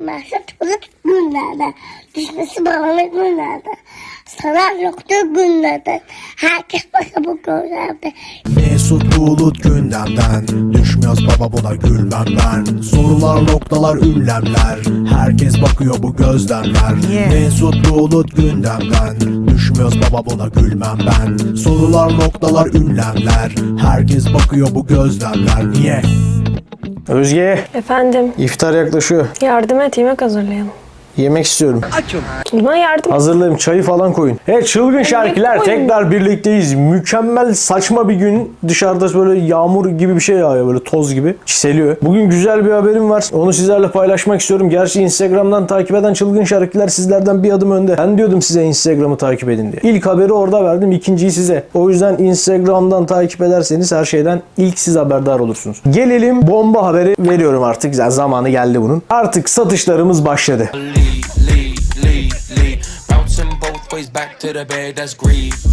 Mesut Bulut günlerde. Düşmesi bağlamak günlerde. Sanar yoktu günlerde. Herkes baka bu gözlerde. Mesut Bulut gündemden Düşmüyoruz baba buna gülmem ben Sorular noktalar ünlemler Herkes bakıyor bu gözlemler Mesut Bulut gündemden Düşmüyoruz baba buna gülmem ben Sorular noktalar ünlemler Herkes bakıyor bu gözlemler Niye? Özge, Efendim, iftar yaklaşıyor. yardım et yemek hazırlayalım. Yemek istiyorum. Buna yardım Hazırlayayım, çayı falan koyun. Evet, çılgın şarkılar koyun. tekrar birlikteyiz. Mükemmel saçma bir gün. Dışarıda böyle yağmur gibi bir şey yağıyor böyle toz gibi. Çiseliyor. Bugün güzel bir haberim var. Onu sizlerle paylaşmak istiyorum. Gerçi Instagram'dan takip eden çılgın şarkılar sizlerden bir adım önde. Ben diyordum size Instagram'ı takip edin diye. İlk haberi orada verdim, ikinciyi size. O yüzden Instagram'dan takip ederseniz her şeyden ilk siz haberdar olursunuz. Gelelim bomba haberi veriyorum artık. Yani zamanı geldi bunun. Artık satışlarımız başladı.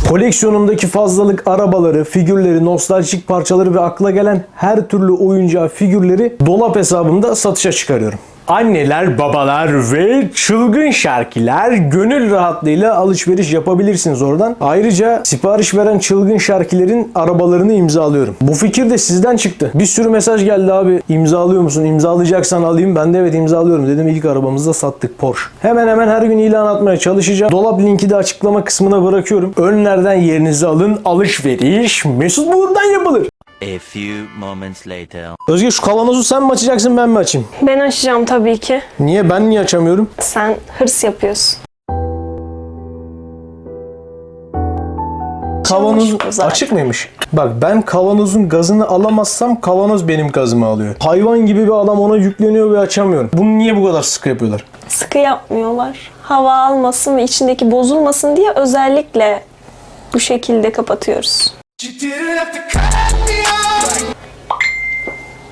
Koleksiyonumdaki fazlalık arabaları, figürleri, nostaljik parçaları ve akla gelen her türlü oyuncağı, figürleri dolap hesabımda satışa çıkarıyorum. Anneler, babalar ve çılgın şarkiler gönül rahatlığıyla alışveriş yapabilirsiniz oradan. Ayrıca sipariş veren çılgın şarkilerin arabalarını imzalıyorum. Bu fikir de sizden çıktı. Bir sürü mesaj geldi abi imzalıyor musun? İmzalayacaksan alayım. Ben de evet imzalıyorum dedim. İlk arabamızı da sattık Porsche. Hemen hemen her gün ilan atmaya çalışacağım. Dolap linki de açıklama kısmına bırakıyorum. Önlerden yerinizi alın. Alışveriş Mesut Bulut'tan yapılır. A few moments later. Özge şu kavanozu sen mi açacaksın ben mi açayım? Ben açacağım tabii ki. Niye ben niye açamıyorum? Sen hırs yapıyorsun. Kavanoz bu zaten. açık mıymış? Bak ben kavanozun gazını alamazsam kavanoz benim gazımı alıyor. Hayvan gibi bir adam ona yükleniyor ve açamıyorum. Bunu niye bu kadar sıkı yapıyorlar? Sıkı yapmıyorlar. Hava almasın ve içindeki bozulmasın diye özellikle bu şekilde kapatıyoruz.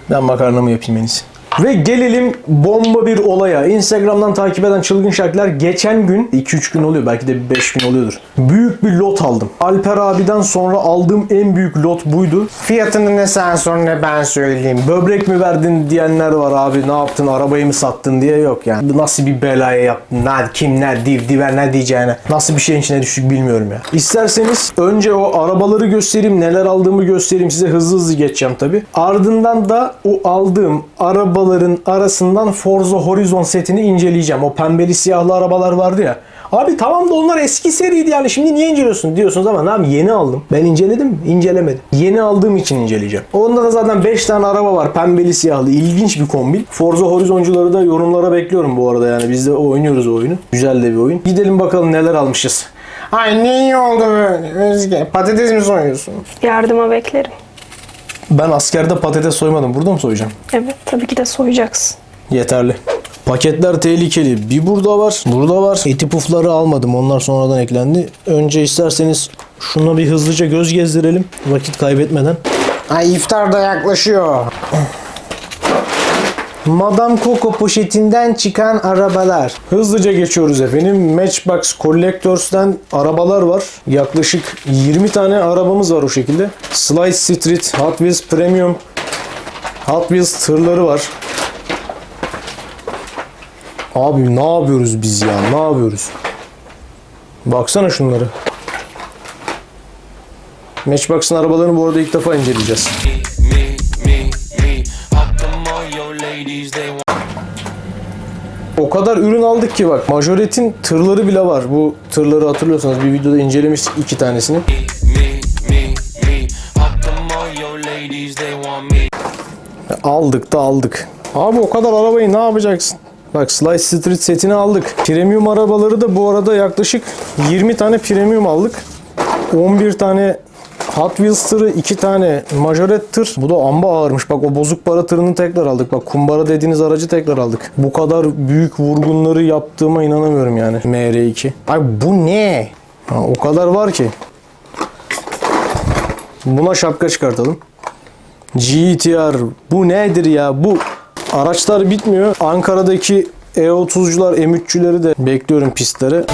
Ben makarnamı yapayım en iyisi. Ve gelelim bomba bir olaya. Instagram'dan takip eden çılgın şarkılar geçen gün 2-3 gün oluyor belki de 5 gün oluyordur. Büyük bir lot aldım. Alper abiden sonra aldığım en büyük lot buydu. Fiyatını ne sen sor ne ben söyleyeyim. Böbrek mi verdin diyenler var abi ne yaptın arabayı mı sattın diye yok yani. Nasıl bir belaya yaptın ne kim ne div diver ne diyeceğine. Nasıl bir şeyin içine düştük bilmiyorum ya. İsterseniz önce o arabaları göstereyim neler aldığımı göstereyim size hızlı hızlı geçeceğim tabi. Ardından da o aldığım arabaların arasından Forza Horizon setini inceleyeceğim. O pembeli siyahlı arabalar vardı ya. Abi tamam da onlar eski seriydi yani şimdi niye inceliyorsun diyorsunuz ama yapayım yeni aldım. Ben inceledim? İncelemedim. Yeni aldığım için inceleyeceğim. Onda da zaten 5 tane araba var pembeli siyahlı ilginç bir kombin. Forza Horizoncuları da yorumlara bekliyorum bu arada yani biz de oynuyoruz o oyunu. Güzel de bir oyun. Gidelim bakalım neler almışız. Ay ne iyi oldu böyle Özge. Patates mi soyuyorsun? Yardıma beklerim. Ben askerde patates soymadım. Burada mı soyacağım? Evet, tabii ki de soyacaksın. Yeterli. Paketler tehlikeli. Bir burada var, burada var. Eti pufları almadım. Onlar sonradan eklendi. Önce isterseniz şuna bir hızlıca göz gezdirelim. Vakit kaybetmeden. Ay iftar da yaklaşıyor. Madame Coco poşetinden çıkan arabalar. Hızlıca geçiyoruz efendim. Matchbox Collectors'tan arabalar var. Yaklaşık 20 tane arabamız var o şekilde. Slide Street, Hot Wheels Premium, Hot Wheels tırları var. Abi ne yapıyoruz biz ya? Ne yapıyoruz? Baksana şunları. Matchbox'ın arabalarını bu arada ilk defa inceleyeceğiz. O kadar ürün aldık ki bak. Majoret'in tırları bile var. Bu tırları hatırlıyorsanız bir videoda incelemiştik iki tanesini. Aldık da aldık. Abi o kadar arabayı ne yapacaksın? Bak Slice Street setini aldık. Premium arabaları da bu arada yaklaşık 20 tane premium aldık. 11 tane Hot Wheels tırı, 2 tane Majoret tır. Bu da amba ağırmış. Bak o bozuk para tırını tekrar aldık. Bak kumbara dediğiniz aracı tekrar aldık. Bu kadar büyük vurgunları yaptığıma inanamıyorum yani. MR2. Ay bu ne? Ha, o kadar var ki. Buna şapka çıkartalım. GTR bu nedir ya bu araçlar bitmiyor Ankara'daki E30'cular M3'cüleri de bekliyorum pistlere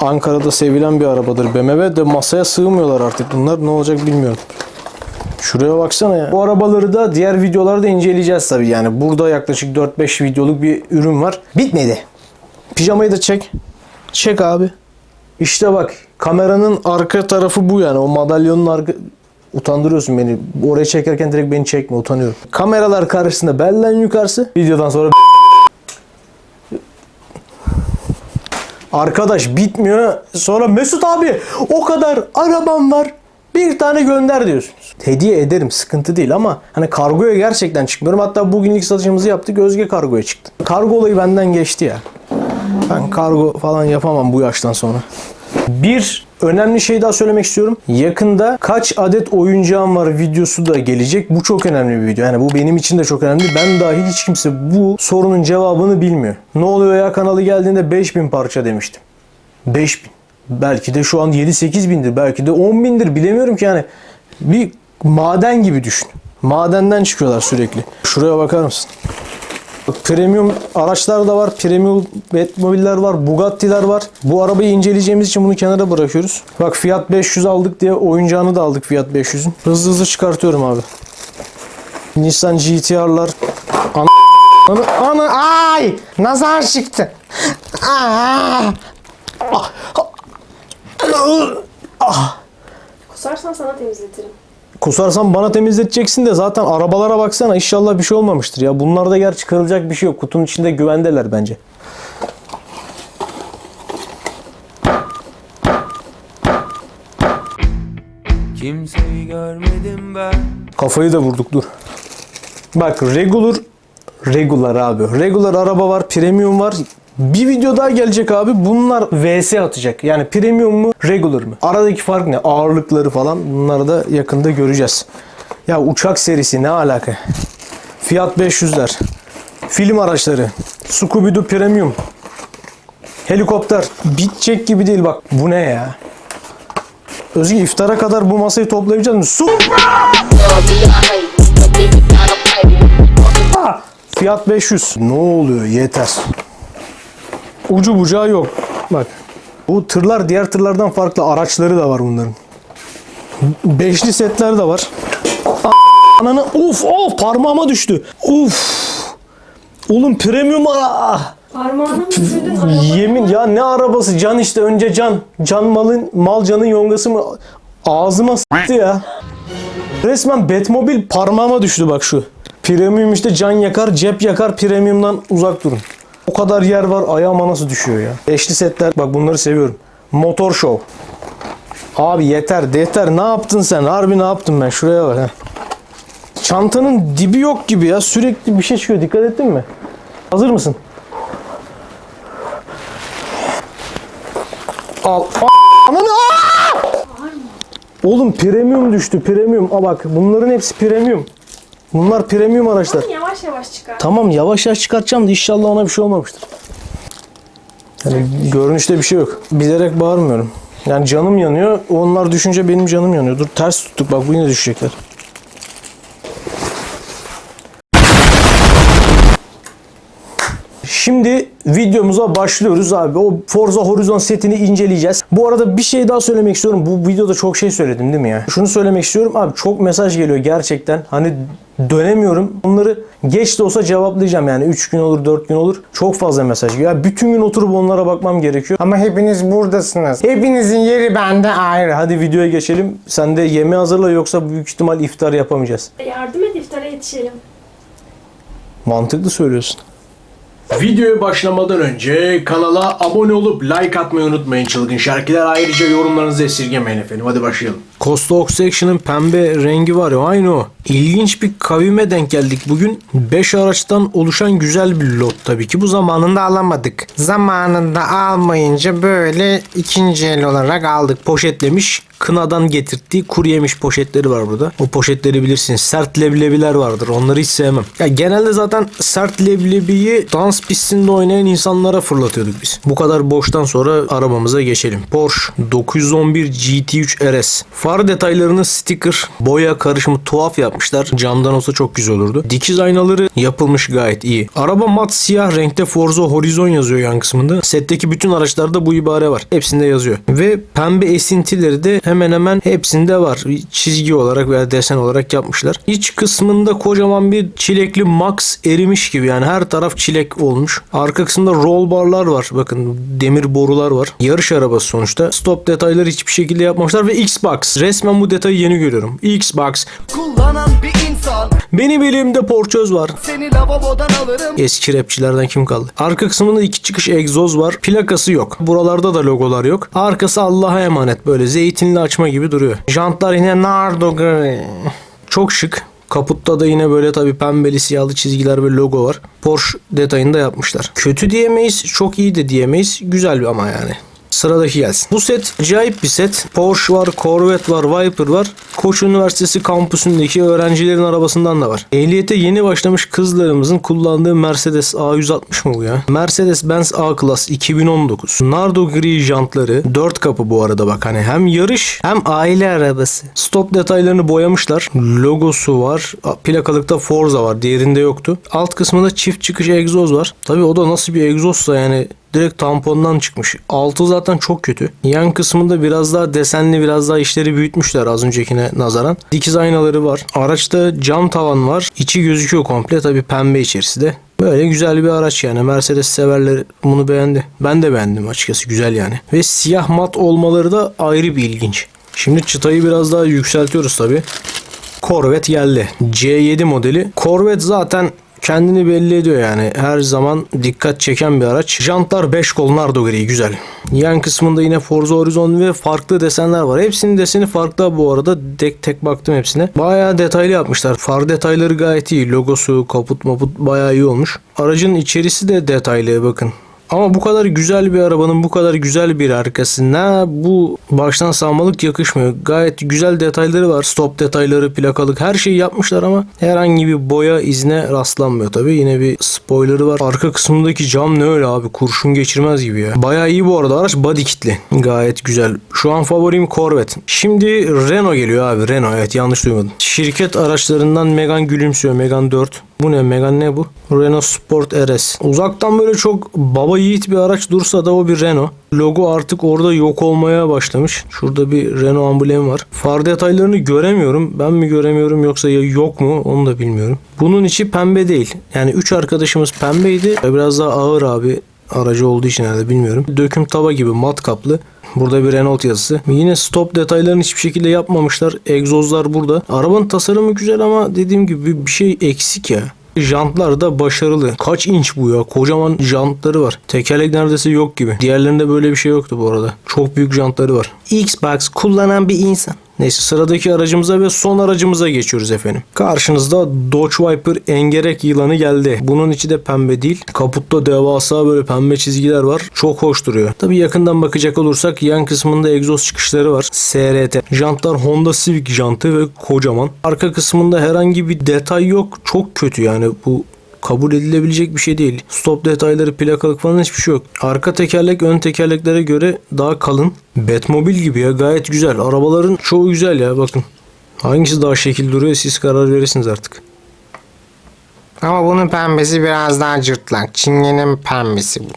Ankara'da sevilen bir arabadır BMW de masaya sığmıyorlar artık bunlar ne olacak bilmiyorum Şuraya baksana ya. Bu arabaları da diğer videolarda inceleyeceğiz tabii yani. Burada yaklaşık 4-5 videoluk bir ürün var. Bitmedi. Pijamayı da çek. Çek abi. İşte bak kameranın arka tarafı bu yani. O madalyonun arka... Utandırıyorsun beni. Oraya çekerken direkt beni çekme utanıyorum. Kameralar karşısında belden yukarısı. Videodan sonra Arkadaş bitmiyor. Sonra Mesut abi o kadar arabam var. Bir tane gönder diyorsunuz. Hediye ederim sıkıntı değil ama hani kargoya gerçekten çıkmıyorum. Hatta bugün ilk satışımızı yaptık Özge kargoya çıktı. Kargo olayı benden geçti ya. Ben kargo falan yapamam bu yaştan sonra. Bir önemli şey daha söylemek istiyorum. Yakında kaç adet oyuncağım var videosu da gelecek. Bu çok önemli bir video. Yani bu benim için de çok önemli. Ben dahil hiç kimse bu sorunun cevabını bilmiyor. Ne oluyor ya kanalı geldiğinde 5000 parça demiştim. 5000. Belki de şu an 7-8 bindir. Belki de 10 bindir. Bilemiyorum ki yani. Bir maden gibi düşün. Madenden çıkıyorlar sürekli. Şuraya bakar mısın? Premium araçlar da var. Premium Batmobiller var. Bugatti'ler var. Bu arabayı inceleyeceğimiz için bunu kenara bırakıyoruz. Bak Fiat 500 aldık diye oyuncağını da aldık Fiat 500'ün. Hızlı hızlı çıkartıyorum abi. Nissan GTR'lar. Ana ana, ana ay nazar çıktı. Aa! Kusarsan sana temizletirim. Kusarsan bana temizleteceksin de zaten arabalara baksana inşallah bir şey olmamıştır ya. Bunlarda gerçi kırılacak bir şey yok. Kutunun içinde güvendeler bence. Kimseyi görmedim ben Kafayı da vurduk dur. Bak regular regular abi. Regular araba var, premium var. Bir video daha gelecek abi. Bunlar VS atacak. Yani premium mu, regular mı? Aradaki fark ne? Ağırlıkları falan. Bunları da yakında göreceğiz. Ya uçak serisi ne alaka? Fiat 500'ler. Film araçları. Scooby-Doo Premium. Helikopter. Bitecek gibi değil bak. Bu ne ya? Özgü iftara kadar bu masayı toplayabileceğiz mi? Su! Ha! Fiyat 500. Ne oluyor? Yeter. Ucu bucağı yok. Bak. Bu tırlar diğer tırlardan farklı. Araçları da var bunların. Beşli setler de var. A- Ananı of of parmağıma düştü. Uf. Oğlum premium ara. Parmağını mı sürdün? Yemin ya ne arabası can işte önce can. Can malın mal canın yongası mı? Ağzıma s**tı ya. Resmen Batmobil parmağıma düştü bak şu. Premium işte can yakar, cep yakar. Premium'dan uzak durun. O kadar yer var ayağıma nasıl düşüyor ya. Eşli setler bak bunları seviyorum. Motor Show. Abi yeter yeter ne yaptın sen? Harbi ne yaptın ben? Şuraya bak ha. Çantanın dibi yok gibi ya. Sürekli bir şey çıkıyor. Dikkat ettin mi? Hazır mısın? Al. A- Ananı! Oğlum premium düştü premium. Aa bak bunların hepsi premium. Bunlar premium araçlar. Yavaş yavaş çıkar. Tamam yavaş yavaş çıkartacağım da inşallah ona bir şey olmamıştır. Yani görünüşte bir şey yok. Bilerek bağırmıyorum. Yani canım yanıyor. Onlar düşünce benim canım yanıyor. Dur ters tuttuk bak bu yine düşecekler. Şimdi videomuza başlıyoruz abi. O Forza Horizon setini inceleyeceğiz. Bu arada bir şey daha söylemek istiyorum. Bu videoda çok şey söyledim değil mi ya? Şunu söylemek istiyorum abi çok mesaj geliyor gerçekten. Hani dönemiyorum. Onları geç de olsa cevaplayacağım yani 3 gün olur 4 gün olur. Çok fazla mesaj geliyor. Ya bütün gün oturup onlara bakmam gerekiyor. Ama hepiniz buradasınız. Hepinizin yeri bende ayrı. Hadi videoya geçelim. Sen de yemeği hazırla yoksa büyük ihtimal iftar yapamayacağız. Yardım et iftara yetişelim. Mantıklı söylüyorsun. Videoya başlamadan önce kanala abone olup like atmayı unutmayın çılgın şarkılar. Ayrıca yorumlarınızı esirgemeyin efendim. Hadi başlayalım. Costa Ox Action'ın pembe rengi var ya aynı o. İlginç bir kavime denk geldik bugün. 5 araçtan oluşan güzel bir lot tabii ki. Bu zamanında alamadık. Zamanında almayınca böyle ikinci el olarak aldık. Poşetlemiş. Kınadan getirdiği kuru yemiş poşetleri var burada. O poşetleri bilirsiniz. Sert leblebiler vardır. Onları hiç sevmem. Ya genelde zaten sert leblebiyi dans pistinde oynayan insanlara fırlatıyorduk biz. Bu kadar boştan sonra arabamıza geçelim. Porsche 911 GT3 RS. Far detaylarını sticker, boya karışımı tuhaf yapmışlar. Camdan olsa çok güzel olurdu. Dikiz aynaları yapılmış gayet iyi. Araba mat siyah renkte Forza Horizon yazıyor yan kısmında. Setteki bütün araçlarda bu ibare var. Hepsinde yazıyor. Ve pembe esintileri de hemen hemen hepsinde var. Çizgi olarak veya desen olarak yapmışlar. İç kısmında kocaman bir çilekli Max erimiş gibi yani her taraf çilek olmuş. Arka kısımda roll barlar var. Bakın demir borular var. Yarış arabası sonuçta. Stop detayları hiçbir şekilde yapmamışlar ve Xbox. Resmen bu detayı yeni görüyorum. Xbox. Kullanan bir insan Benim elimde porçöz var. Seni lavabodan alırım Eski rapçilerden kim kaldı? Arka kısmında iki çıkış egzoz var. Plakası yok. Buralarda da logolar yok. Arkası Allah'a emanet böyle zeytinli açma gibi duruyor. Jantlar yine nardo gri. Çok şık. Kaputta da yine böyle tabi pembeli siyahlı çizgiler ve logo var. Porsche detayını da yapmışlar. Kötü diyemeyiz, çok iyi de diyemeyiz. Güzel bir ama yani. Sıradaki gelsin. Bu set acayip bir set. Porsche var, Corvette var, Viper var. Koç Üniversitesi kampüsündeki öğrencilerin arabasından da var. Ehliyete yeni başlamış kızlarımızın kullandığı Mercedes A160 mı bu ya? Mercedes-Benz A-Class 2019. Nardo gri jantları. 4 kapı bu arada bak hani hem yarış hem aile arabası. Stop detaylarını boyamışlar. Logosu var. Plakalıkta Forza var. Diğerinde yoktu. Alt kısmında çift çıkış egzoz var. Tabi o da nasıl bir egzozsa yani direkt tampondan çıkmış. Altı zaten çok kötü. Yan kısmında biraz daha desenli biraz daha işleri büyütmüşler az öncekine nazaran. Dikiz aynaları var. Araçta cam tavan var. İçi gözüküyor komple tabi pembe içerisi de. Böyle güzel bir araç yani. Mercedes severler bunu beğendi. Ben de beğendim açıkçası güzel yani. Ve siyah mat olmaları da ayrı bir ilginç. Şimdi çıtayı biraz daha yükseltiyoruz tabi. Corvette geldi. C7 modeli. Corvette zaten kendini belli ediyor yani. Her zaman dikkat çeken bir araç. Jantlar 5 kol nardo gri güzel. Yan kısmında yine Forza Horizon ve farklı desenler var. Hepsinin deseni farklı bu arada. Tek tek baktım hepsine. Bayağı detaylı yapmışlar. Far detayları gayet iyi. Logosu, kaput maput bayağı iyi olmuş. Aracın içerisi de detaylı bakın. Ama bu kadar güzel bir arabanın bu kadar güzel bir arkasına bu baştan sağmalık yakışmıyor. Gayet güzel detayları var. Stop detayları, plakalık her şeyi yapmışlar ama herhangi bir boya izine rastlanmıyor tabii. Yine bir spoilerı var. Arka kısmındaki cam ne öyle abi? Kurşun geçirmez gibi ya. Bayağı iyi bu arada araç body kitli. Gayet güzel. Şu an favorim Corvette. Şimdi Renault geliyor abi. Renault evet yanlış duymadım. Şirket araçlarından Megane gülümsüyor. Megane 4. Bu ne? Megane ne bu? Renault Sport RS. Uzaktan böyle çok baba yiğit bir araç dursa da o bir Renault. Logo artık orada yok olmaya başlamış. Şurada bir Renault amblemi var. Far detaylarını göremiyorum. Ben mi göremiyorum yoksa ya yok mu onu da bilmiyorum. Bunun içi pembe değil. Yani 3 arkadaşımız pembeydi. Biraz daha ağır abi aracı olduğu için herhalde bilmiyorum. Döküm tava gibi mat kaplı. Burada bir Renault yazısı. Yine stop detaylarını hiçbir şekilde yapmamışlar. Egzozlar burada. Arabanın tasarımı güzel ama dediğim gibi bir şey eksik ya. Jantlar da başarılı. Kaç inç bu ya? Kocaman jantları var. Tekerlek neredeyse yok gibi. Diğerlerinde böyle bir şey yoktu bu arada. Çok büyük jantları var. Xbox kullanan bir insan. Neyse sıradaki aracımıza ve son aracımıza geçiyoruz efendim. Karşınızda Dodge Viper engerek yılanı geldi. Bunun içi de pembe değil. Kaputta devasa böyle pembe çizgiler var. Çok hoş duruyor. Tabi yakından bakacak olursak yan kısmında egzoz çıkışları var. SRT. Jantlar Honda Civic jantı ve kocaman. Arka kısmında herhangi bir detay yok. Çok kötü yani bu kabul edilebilecek bir şey değil. Stop detayları, plakalık falan hiçbir şey yok. Arka tekerlek ön tekerleklere göre daha kalın. Batmobil gibi ya gayet güzel. Arabaların çoğu güzel ya bakın. Hangisi daha şekil duruyor siz karar verirsiniz artık. Ama bunun pembesi biraz daha cırtlak. Çingene'nin pembesi bu.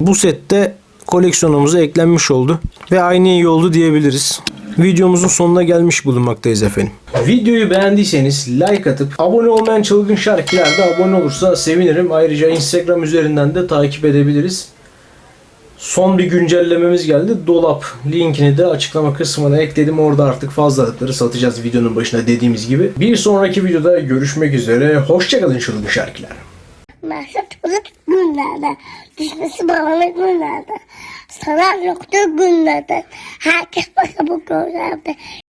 Bu sette koleksiyonumuza eklenmiş oldu. Ve aynı iyi oldu diyebiliriz. Videomuzun sonuna gelmiş bulunmaktayız efendim. Videoyu beğendiyseniz like atıp abone olmayan çılgın şarkılar da abone olursa sevinirim. Ayrıca Instagram üzerinden de takip edebiliriz. Son bir güncellememiz geldi. Dolap linkini de açıklama kısmına ekledim. Orada artık fazlalıkları satacağız videonun başında dediğimiz gibi. Bir sonraki videoda görüşmek üzere. Hoşçakalın çılgın şarkılar. Mesut Bulut günlerde, düşmesi bağlamak günlerde, sanat yoktu günlerde, herkes baka bu gözlerde.